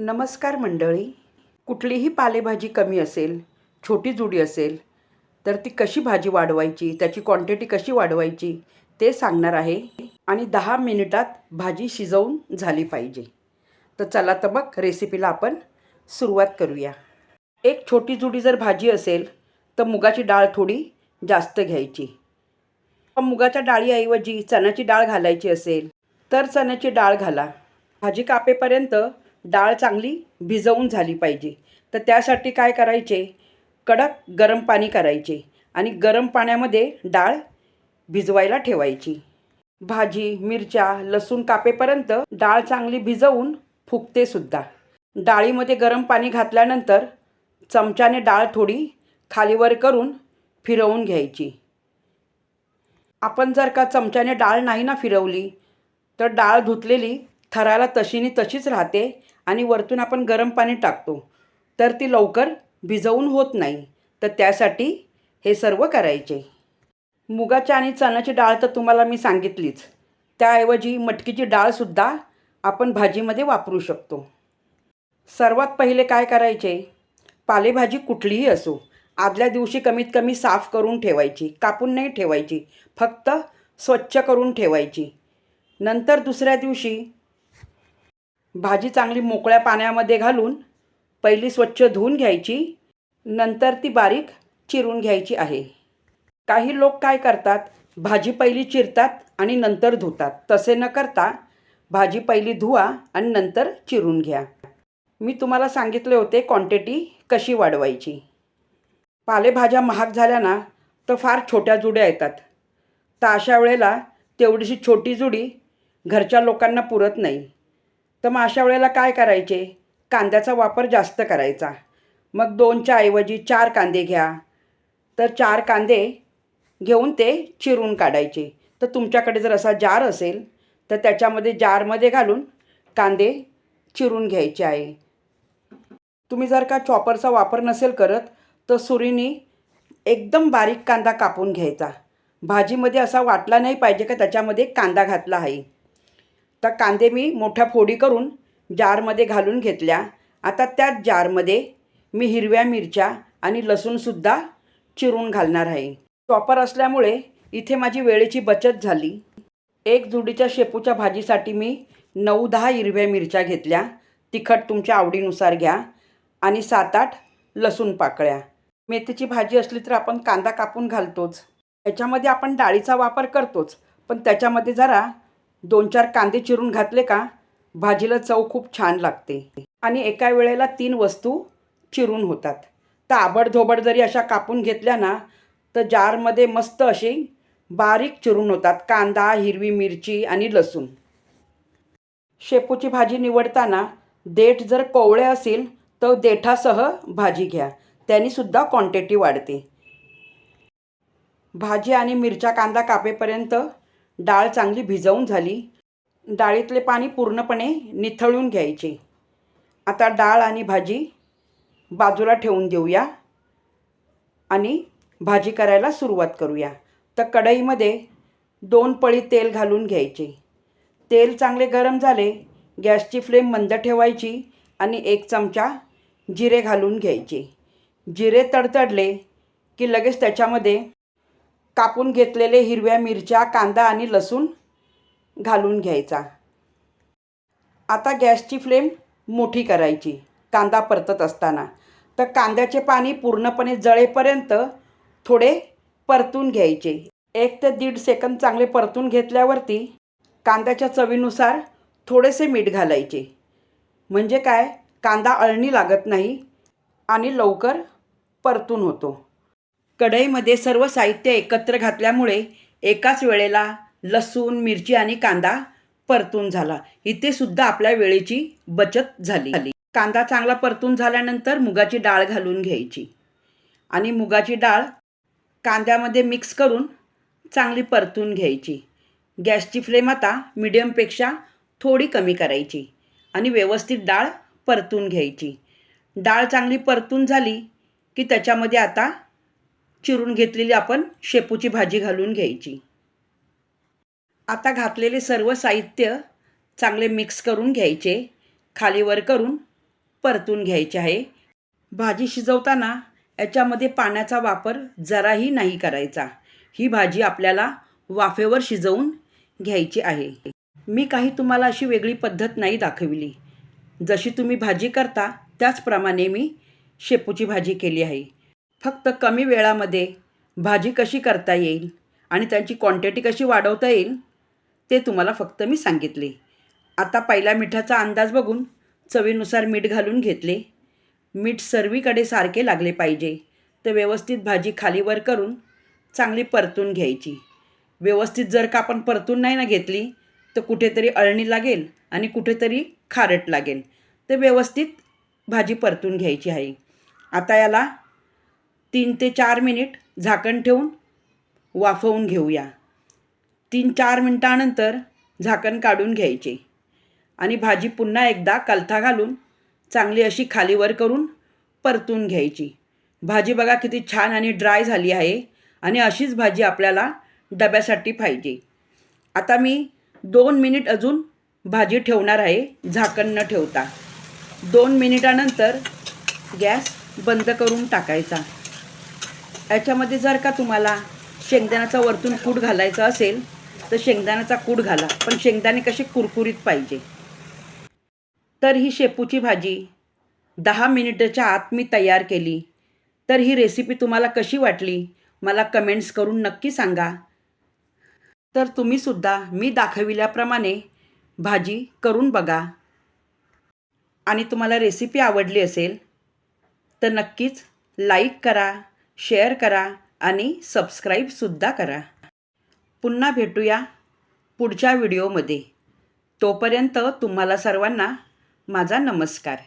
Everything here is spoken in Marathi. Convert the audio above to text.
नमस्कार मंडळी. कुठलीही पालेभाजी कमी असेल छोटी जुडी असेल तर ती कशी भाजी वाढवायची त्याची क्वांटिटी कशी वाढवायची ते सांगणार आहे आणि दहा मिनिटात भाजी शिजवून झाली पाहिजे. तर चला तर मग रेसिपीला आपण सुरुवात करूया. एक छोटी जुडी जर भाजी असेल तर मुगाची डाळ थोडी जास्त घ्यायची. मुगाच्या डाळीऐवजी चण्याची डाळ घालायची असेल तर चण्याची डाळ घाला. भाजी कापेपर्यंत डाळ चांगली भिजवून झाली पाहिजे. तर त्यासाठी काय करायचे? कडक गरम पाणी करायचे आणि गरम पाण्यामध्ये डाळ भिजवायला ठेवायची. भाजी मिरच्या लसूण कापेपर्यंत डाळ चांगली भिजवून फुगते सुद्धा. डाळीमध्ये गरम पाणी घातल्यानंतर चमच्याने डाळ थोडी खालीवर करून फिरवून घ्यायची. आपण जर का चमच्याने डाळ नाही ना फिरवली तर डाळ धुतलेली थराला तशीनी तशीच राहते आणि वरतून आपण गरम पाणी टाकतो. तर ती लवकर भिजवून होत नाही. तर त्यासाठी हे सर्व करायचे. मुगाची आणि चण्याची डाळ तर तुम्हाला मी सांगितलीच. त्याऐवजी मटकीची डाळसुद्धा आपण भाजीमध्ये वापरू शकतो. सर्वात पहिले काय करायचे? पालेभाजी कुठलीही असो आदल्या दिवशी कमीत कमी साफ करून ठेवायची कापून नाही ठेवायची फक्त स्वच्छ करून ठेवायची. नंतर दुसऱ्या दिवशी भाजी चांगली मोकळ्या पाण्यामध्ये घालून पहिली स्वच्छ धुवून घ्यायची. नंतर ती बारीक चिरून घ्यायची आहे. काही लोक काय करतात? भाजी पहिली चिरतात आणि नंतर धुतात. तसे न करता भाजी पहिली धुवा आणि नंतर चिरून घ्या. मी तुम्हाला सांगितले होते क्वांटिटी कशी वाढवायची. पालेभाज्या महाग झाल्या ना तर फार छोट्या जुड्या येतात. तर अशा वेळेला तेवढीशी छोटी जुडी घरच्या लोकांना पुरत नाही. तर मग अशा वेळेला काय करायचे? कांद्याचा वापर जास्त करायचा. मग दोनच्या ऐवजी चार कांदे घ्या. तर चार कांदे घेऊन ते चिरून काढायचे. तर तुमच्याकडे जर असा जार असेल तर त्याच्यामध्ये जारमध्ये घालून कांदे चिरून घ्यायचे आहे. तुम्ही जर का चॉपरचा वापर नसेल करत तर सुरीनी एकदम बारीक कांदा कापून घ्यायचा. भाजीमध्ये असा वाटला नाही पाहिजे का त्याच्यामध्ये कांदा घातला आहे. तर कांदे मी मोठ्या फोडी करून जारमध्ये घालून घेतल्या. आता त्याच जारमध्ये मी हिरव्या मिरच्या आणि लसूणसुद्धा चिरून घालणार आहे. चॉपर असल्यामुळे इथे माझी वेळेची बचत झाली. एक जुडीच्या शेपूच्या भाजीसाठी मी नऊ दहा हिरव्या मिरच्या घेतल्या. तिखट तुमच्या आवडीनुसार घ्या आणि सात आठ लसूण पाकळ्या. मेथीची भाजी असली तर आपण कांदा कापून घालतोच. त्याच्यामध्ये आपण डाळीचा वापर करतोच. पण त्याच्यामध्ये जरा दोन चार कांदे चिरून घातले का? भाजीला चव खूप छान लागते. आणि एका वेळेला तीन वस्तू चिरून होतात. तर आबडधोबड जरी अशा कापून घेतल्या ना तर जारमध्ये मस्त अशी बारीक चिरून होतात. कांदा हिरवी मिरची आणि लसूण. शेपूची भाजी निवडताना देठ जर कोवळे असेल तर देठासह भाजी घ्या. त्यांनीसुद्धा क्वांटिटी वाढते. भाजी आणि मिरच्या कांदा कापेपर्यंत डाळ चांगली भिजवून झाली. डाळीतले पाणी पूर्णपणे निथळून घ्यायचे. आता डाळ आणि भाजी बाजूला ठेवून देऊया आणि भाजी करायला सुरुवात करूया. तर कढईमध्ये दोन पळी तेल घालून घ्यायचे. तेल चांगले गरम झाले गॅसची फ्लेम मंद ठेवायची आणि एक चमचा जिरे घालून घ्यायचे. जिरे तडतडले की लगेच त्याच्यामध्ये कापून घेतलेले हिरव्या मिरच्या कांदा आणि लसूण घालून घ्यायचा. आता गॅसची फ्लेम मोठी करायची. कांदा परतत असताना. तर कांद्याचे पाणी पूर्णपणे जळेपर्यंत थोडे परतून घ्यायचे. एक ते दीड सेकंद चांगले परतून घेतल्यावरती कांद्याच्या चवीनुसार थोडेसे मीठ घालायचे. म्हणजे काय? कांदा अळणी लागत नाही आणि लवकर परतून होतो. कढईमध्ये सर्व साहित्य एकत्र घातल्यामुळे एकाच वेळेला लसूण मिरची आणि कांदा परतून झाला. इथे सुद्धा आपल्या वेळेची बचत झाली. कांदा चांगला परतून झाल्यानंतर मुगाची डाळ घालून घ्यायची. आणि मुगाची डाळ कांद्यामध्ये मिक्स करून चांगली परतून घ्यायची. गॅसची फ्लेम आता मिडियमपेक्षा थोडी कमी करायची आणि व्यवस्थित डाळ परतून घ्यायची. डाळ चांगली परतून झाली की त्याच्यामध्ये आता चिरून घेतलेली आपण शेपूची भाजी घालून घ्यायची. आता घातलेले सर्व साहित्य चांगले मिक्स करून घ्यायचे. खालीवर करून परतून घ्यायचे आहे. भाजी शिजवताना याच्यामध्ये पाण्याचा वापर जराही नाही करायचा. ही भाजी आपल्याला वाफेवर शिजवून घ्यायची आहे. मी काही तुम्हाला अशी वेगळी पद्धत नाही दाखविली. जशी तुम्ही भाजी करता त्याचप्रमाणे मी शेपूची भाजी केली आहे. फक्त कमी वेळामध्ये भाजी कशी करता येईल आणि त्यांची क्वांटिटी कशी वाढवता येईल ते तुम्हाला फक्त मी सांगितले. आता पहिल्या मिठाचा अंदाज बघून चवीनुसार मीठ घालून घेतले. मीठ सर्वीकडे सारखे लागले पाहिजे. तर व्यवस्थित भाजी खालीवर करून चांगली परतून घ्यायची. व्यवस्थित जर का आपण परतून नाही ना घेतली तर कुठेतरी अळणी लागेल आणि कुठेतरी खारट लागेल. तर व्यवस्थित भाजी परतून घ्यायची आहे. आता याला तीन ते चार मिनिट झाकण ठेवून वाफवून घेऊया. तीन चार मिनटानंतर झाकण काढून घ्यायचे. आणि भाजी पुन्हा एकदा कलथा घालून चांगली अशी खालीवर करून परतून घ्यायची. भाजी बघा किती छान आणि ड्राय झाली आहे आणि अशीच भाजी आपल्याला डब्यासाठी पाहिजे. आता मी दोन मिनिट अजून भाजी ठेवणार आहे झाकण न ठेवता. दोन मिनिटानंतर गॅस बंद करून टाकायचा. याच्यामध्ये जर का तुम्हाला शेंगदाण्याचा वरतून कूट घालायचा असेल तर शेंगदाण्याचा कूट घाला. पण शेंगदाणे कसे कुरकुरीत पाहिजे? तर ही शेपूची भाजी दहा मिनिटाच्या आत मी तयार केली. तर ही रेसिपी तुम्हाला कशी वाटली? मला कमेंट्स करून नक्की सांगा. तर तुम्हीसुद्धा मी दाखविल्याप्रमाणे भाजी करून बघा. आणि तुम्हाला रेसिपी आवडली असेल तर नक्कीच लाईक करा. शेअर करा आणि सबस्क्राईबसुद्धा करा. पुन्हा भेटूया पुढच्या व्हिडिओमध्ये. तोपर्यंत तुम्हाला सर्वांना माझा नमस्कार.